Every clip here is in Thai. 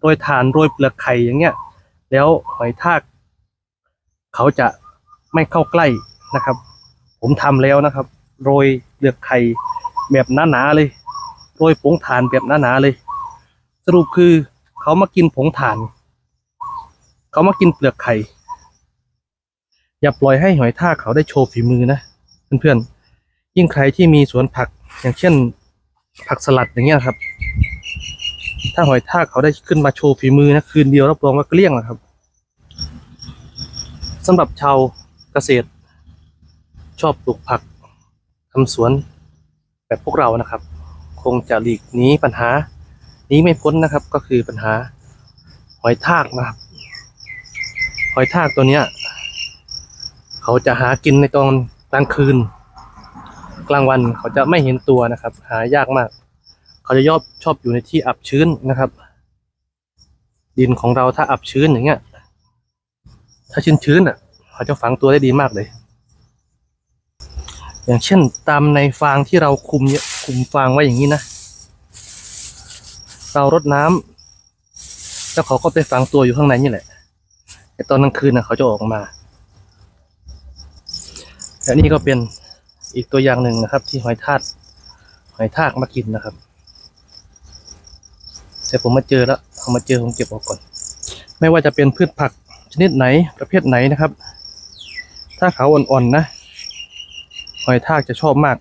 โรยถ่านโรยเปลือกไข่อย่างเงี้ย แล้วหอยทาก เขาจะไม่เข้าใกล้นะครับ ผมทำแล้วนะครับ โรยเปลือกไข่แบบหนาๆเลย โรยผงถ่านแบบหนาๆเลย สรุปคือเขามากินผงถ่าน เขามากินเปลือกไข่ อย่าปล่อยให้หอยทากเขาได้โชว์ฝีมือนะเพื่อนๆยิ่งใครที่มีสวนผักอย่างเช่นผักสลัดอย่างเงี้ยครับ ถ้าหอยทากเขาได้ขึ้นมาโชว์ฝีมือนะคืนเดียวรับรองว่าเกลี้ยงนะครับสำหรับชาวเกษตร ชอบปลูกผักทำสวนแบบพวกเรานะครับ คงจะหลีกหนีปัญหานี้ไม่พ้นนะครับ ก็คือปัญหาหอยทากนะครับหอยทากตัวเนี้ย เขาจะหากินในตอนกลางคืน กลางวันเขาจะไม่เห็นตัวนะครับ หายากมาก เขาจะยอบชอบอยู่ในที่อับชื้นนะครับ ดินของเราถ้าอับชื้นอย่างเงี้ย ถ้าชื้นชื้นอะ เขาจะฝังตัวได้ดีมากเลย อย่างเช่นตามในฟางที่เราคุมเนี่ยคุมฟางไว้อย่างนี้นะเรารดน้ำแล้วเขาก็ไปฝังตัวอยู่ข้างในนี่แหละแต่ตอนกลางคืนนะเขาจะออกมาและนี่ก็เป็นอีกตัวอย่างหนึ่งนะครับ ที่หอยทากหอยทากมากินนะครับ แต่ผมมาเจอแล้วเอามาเจอผมเก็บออกก่อน ไม่ว่าจะเป็นพืชผักชนิดไหนประเภทไหนนะครับ ถ้าเขาอ่อนๆนะหอยทากจะชอบมาก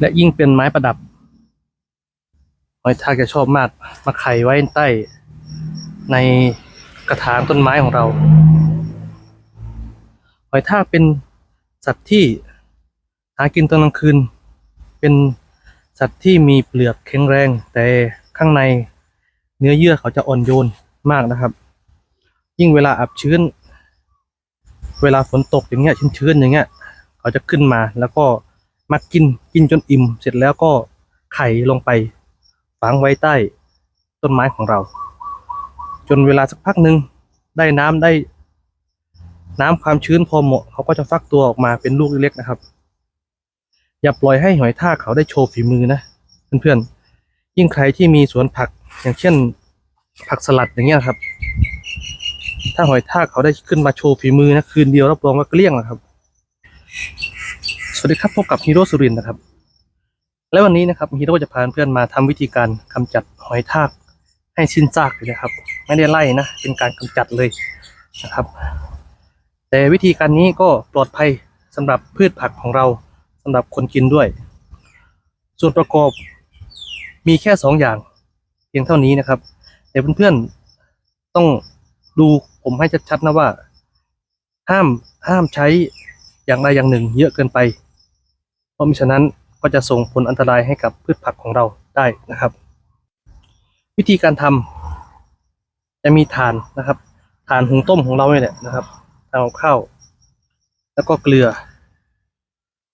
และยิ่งเป็นไม้ประดับหอยทากจะชอบมากมาไขไว้ใต้ในกระถางต้นไม้ของเราหอยทากเป็นสัตว์ที่หากินตอนกลางคืน เป็นสัตว์ที่มีเปลือกแข็งแรง แต่ข้างในเนื้อเยื่อเขาจะอ่อนโยนมากนะครับ ยิ่งเวลาอับชื้น เวลาฝนตกอย่างเงี้ยชื้นๆอย่างเงี้ย เขาจะขึ้นมาแล้วก็มากินกินจนอิ่ม เสร็จแล้วก็ไข่ลงไปฝังไว้ใต้ต้นไม้ของเรา จนเวลาสักพักหนึ่งได้น้ำได้น้ำความชื้นพอเหมาะเขาก็จะฟักตัวออกมาเป็นลูกเล็กๆนะครับ อย่าปล่อยให้หอยทากเขาได้โชว์ฝีมือนะเพื่อนๆยิ่งใครที่มีสวนผักอย่างเช่น ผักสลัดอย่างเงี้ยครับ ถ้าหอยทากเขาได้ขึ้นมาโชว์ฝีมือนะคืนเดียวรับรองว่าเกลี้ยงนะครับ สวัสดีครับพบกับฮีโร่สุรินนะครับ และวันนี้นะครับฮีโร่จะพาเพื่อนมาทำวิธีการกำจัดหอยทากให้สิ้นซากเลยนะครับ ไม่ได้ไล่นะ เป็นการกำจัดเลยนะครับ แต่วิธีการนี้ก็ปลอดภัยสำหรับพืชผักของเราำหรับคนกินด้วย ส่วนประกอบมีแค่สองอย่างเพียงเท่านี้นะครับแต่เพื่อนๆต้องดูผมให้ชัดๆนะว่า ห้ามห้ามใช้อย่างใดอย่างหนึ่ง เยอะเกินไป เพราะมิฉะนั้นก็จะส่งผลอันตรายให้กับพืชผักของเราได้นะครับ วิธีการทำจะมีถ่านนะครับถ่านหุงต้มของเราเนี่ยแหละนะครับทาข้าว แล้วก็เกลือ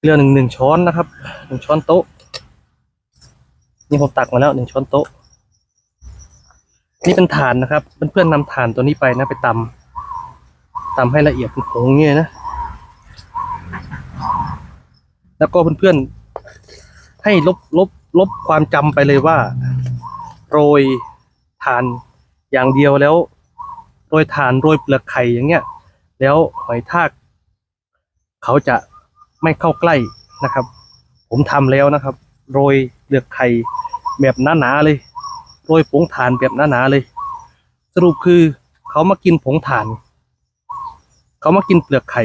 เกลือหนึ่งหนึ่งช้อนนะครับหนึ่งช้อนโต๊ะ นี่ผมตักมาแล้วหนึ่งช้อนโต๊ะ นี่เป็นถ่านนะครับเพื่อนๆนำถ่านตัวนี้ไปนะไปตำตำให้ละเอียดเป็นผงงเงี้ยนะ แล้วก็เพื่อนๆให้ลบลบลบความจำไปเลยว่า โรยถ่านอย่างเดียวแล้วโรยถ่านโรยเปลือกไข่อย่างเงี้ย แล้วหอยทาก เขาจะ ไม่เข้าใกล้นะครับ ผมทำแล้วนะครับ โรยเปลือกไข่แบบหนาๆเลย โรยผงถ่านแบบหนาๆเลย สรุปคือเขามากินผงถ่าน เขามากินเปลือกไข่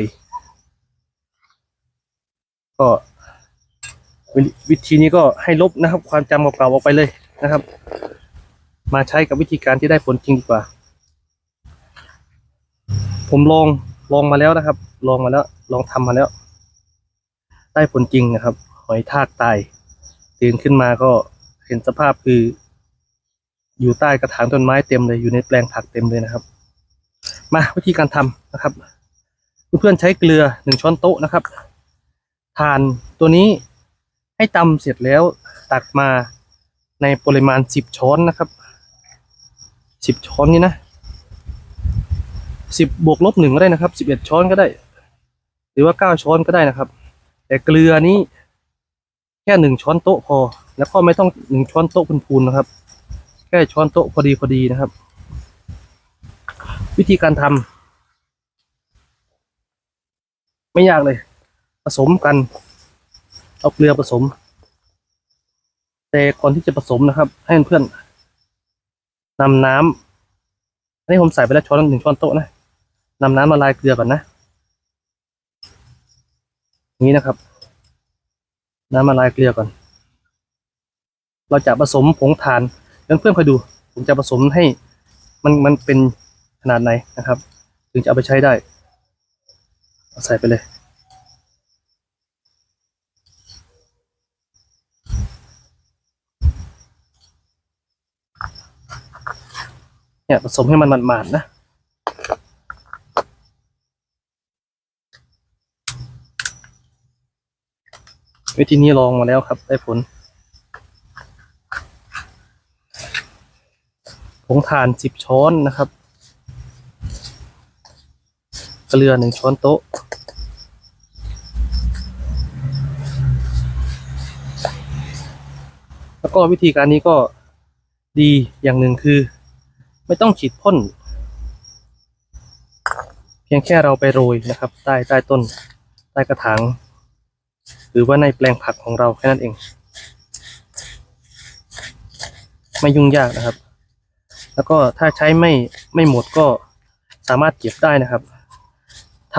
ก็วิวิธีนี้ก็ให้ลบนะครับ ความจำเก่าๆออกไปเลยนะครับ มาใช้กับวิธีการที่ได้ผลจริงดีกว่า ผมลองลองมาแล้วนะครับ ลองมาแล้ว ลองทำมาแล้ว ได้ผลจริงนะครับ หอยทากตายตื่นขึ้นมาก็เห็นสภาพคือ อยู่ใต้กระถางต้นไม้เต็มเลยอยู่ในแปลงผักเต็มเลยนะครับ มาวิธีการทำนะครับ เพื่อนๆใช้เกลือหนึ่งช้อนโต๊ะนะครับทานตัวนี้ให้ตำเสร็จแล้วตักมาในปริมาณสิบช้อนนะครับสิบช้อนนี่นะสิบบวกลบหนึ่งก็ได้นะครับสิบเอ็ดช้อนก็ได้ หรือว่าเก้าช้อนก็ได้นะครับ แต่เกลือนี้ค่หนึ่งช้อนโต๊ะพอ แล้วก็ไม่ต้องหนึ่งช้อนโต๊ะพูนๆนะครับ แค่ช้อนโต๊ะพอดีพอดีนะครับ วิธีการทำไม่ยากเลย ผสมกัน เอาเกลือผสม แต่ก่อนที่จะผสมนะครับ ให้เพื่อนนำน้ำอันนี้ผมใส่ไปแล้วช้อนหนึ่งช้อนโต๊ะนะนำน้ำละลายเกลือก่อนนะ นี้นะครับ น้ำละลายเกลือก่อน เราจะผสมผงถ่านเพื่อนๆคอยดู ผมจะผสมให้มันมันเป็นขนาดไหนนะครับ ถึงจะเอาไปใช้ได้เอาใส่ไปเลยเนี่ยผสมให้มันหมาดๆนะ วิธีนี้ลองมาแล้วครับ ได้ผลผงถ่านสิบช้อนนะครับเกลือหนึ่งช้อนโต๊ะ แล้วก็วิธีการนี้ก็ดีอย่างหนึ่งคือ ไม่ต้องฉีดพ่น เพียงแค่เราไปโรยนะครับ ใต้ใต้ต้น ใต้กระถาง รือว่าในแปลงผักของเราแค่นั้นเอง ไม่ยุ่งยากนะครับ แล้วก็ถ้าใช้ไม่ไม่หมดก็สามารถเก็บได้นะครับท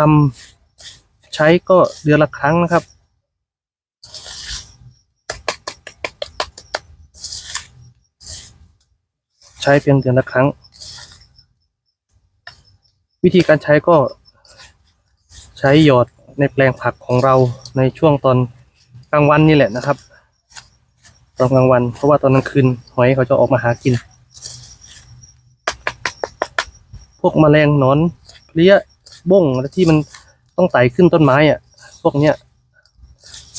ำใช้ก็เดือนละครั้งนะครับใช้เพียงเดือนละครั้ง วิธีการใช้ก็ใช้หยอด ในแปลงผักของเราในช่วงตอนกลางวันนี่แหละนะครับ ตอนกลางวัน เพราะว่าตอนกลางคืนหอยเขาจะออกมาหากิน พวกแมลงหนอนเพลี้ยบ้งอะไรที่มันต้องไต่ขึ้นต้นไม้อะพวกเนี้ย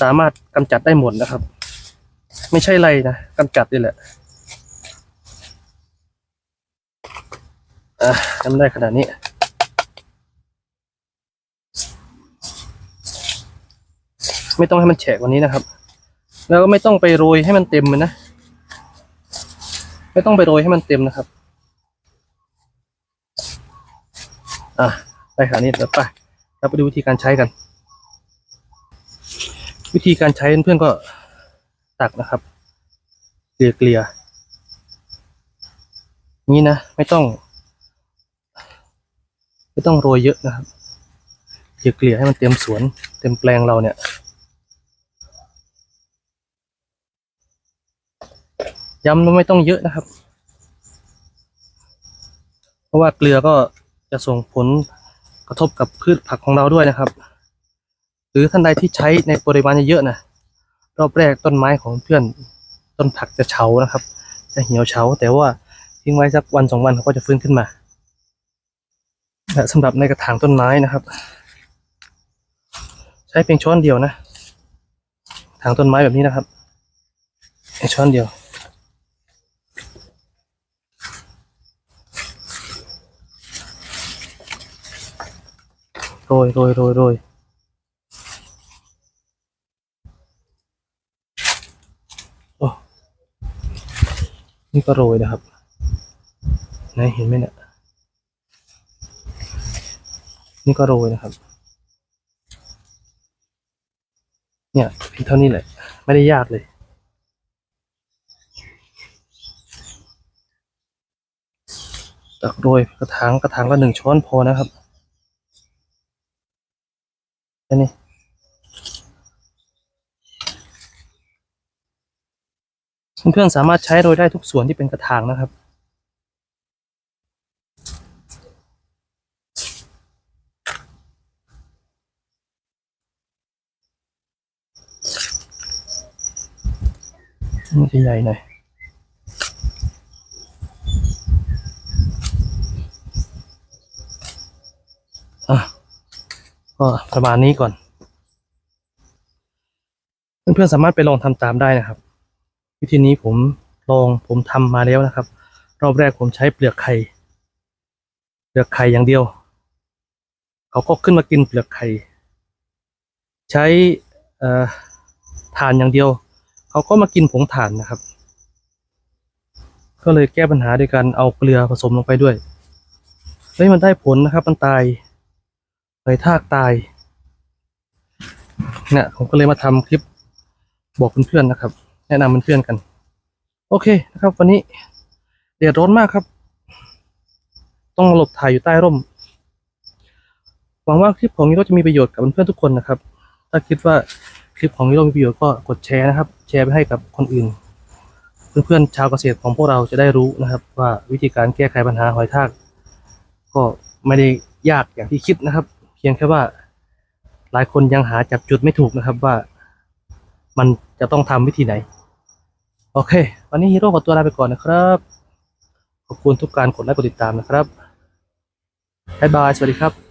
สามารถกำจัดได้หมดนะครับ ไม่ใช่ไรนะกำจัดนี่แหละอะทำได้ขนาดนี้ ไม่ต้องให้มันแฉะกว่านี้นะครับ แล้วก็ไม่ต้องไปโรยให้มันเต็มเลยนะ ไม่ต้องไปโรยให้มันเต็มนะครับ อะได้ขานี้เดี๋ยวไปเราไปดูวิธีการใช้กัน วิธีการใช้เพื่อนก็ตักนะครับเกลี่ยเกลี่ยนี่นะ ไม่ต้อง ไม่ต้องโรยเยอะนะครับเกลี่ยเกลี่ยให้มันเต็มสวน เต็มแปลงเราเนี่ย ย้ำว่าไม่ต้องเยอะนะครับ เพราะว่าเกลือก็จะส่งผลกระทบกับพืชผักของเราด้วยนะครับ หรือท่านใดที่ใช้ในปริมาณเยอะๆนะรอบแรกต้นไม้ของเพื่อนต้นผักจะเฉานะครับ จะเหี่ยวเฉาแต่ว่าทิ้งไว้สักวันสองวันเขาก็จะฟื้นขึ้นมาและสำหรับในกระถางต้นไม้นะครับ ใช้เพียงช้อนเดียวนะ ถางต้นไม้แบบนี้นะครับช้อนเดียว โรยโรยโรยโรยโอ้นี่ก็โรยนะครับไหนเห็นไหมเนี่ยนี่ก็โรยนะครับ เนี่ยเพียงเท่านี้แหละ ไม่ได้ยากเลยตักโรยกระถางกระถางละหนึ่งช้อนพอนะครับ แค่นี้เพื่อนๆสามารถใช้โรยได้ทุกส่วนที่เป็นกระถางนะครับมันจะใหญ่หน่อย ก็ประมาณนี้ก่อน เพื่อนๆสามารถไปลองทำตามได้นะครับ วิธีนี้ผมลองผมทำมาแล้วนะครับ รอบแรกผมใช้เปลือกไข่เปลือกไข่อย่างเดียว เขาก็ขึ้นมากินเปลือกไข่ใช้เอ่อถ่านอย่างเดียว เขาก็มากินผงถ่านนะครับ ก็เลยแก้ปัญหาด้วยการเอาเกลือผสมลงไปด้วยเฮ้ยมันได้ผลนะครับ มันตาย อยทากตายเนี่ยผมก็เลยมาทำคลิปบอกเพื่อนๆนะครับ แนะนำเพื่อนๆกัน โอเคนะครับ วันนี้เดือดร้อนมากครับ ต้องหลบถ่ายอยู่ใต้ร่มหวังว่าคลิปของนี้ก็จะมีประโยชน์กับเพื่อนๆทุกคนนะครับ ถ้าคิดว่าคลิปของนี้เรมีประโยชน์ก็กดแชร์นะครับ แชร์ไปให้กับคนอื่น เพื่อนๆชาวเกษตรของพวกเราจะได้รู้นะครับ ว่าวิธีการแก้ไขปัญหาหอยทาก ก็ไม่ได้ยากอย่างที่คิดนะครับ เพียงแค่ว่าหลายคนยังหาจับจุดไม่ถูกนะครับว่ามันจะต้องทำวิธีไหน โอเค วันนี้ฮีโร่ขอตัวลาไปก่อนนะครับ ขอบคุณทุกการกดไลค์กดติดตามนะครับบ๊ายบาย สวัสดีครับ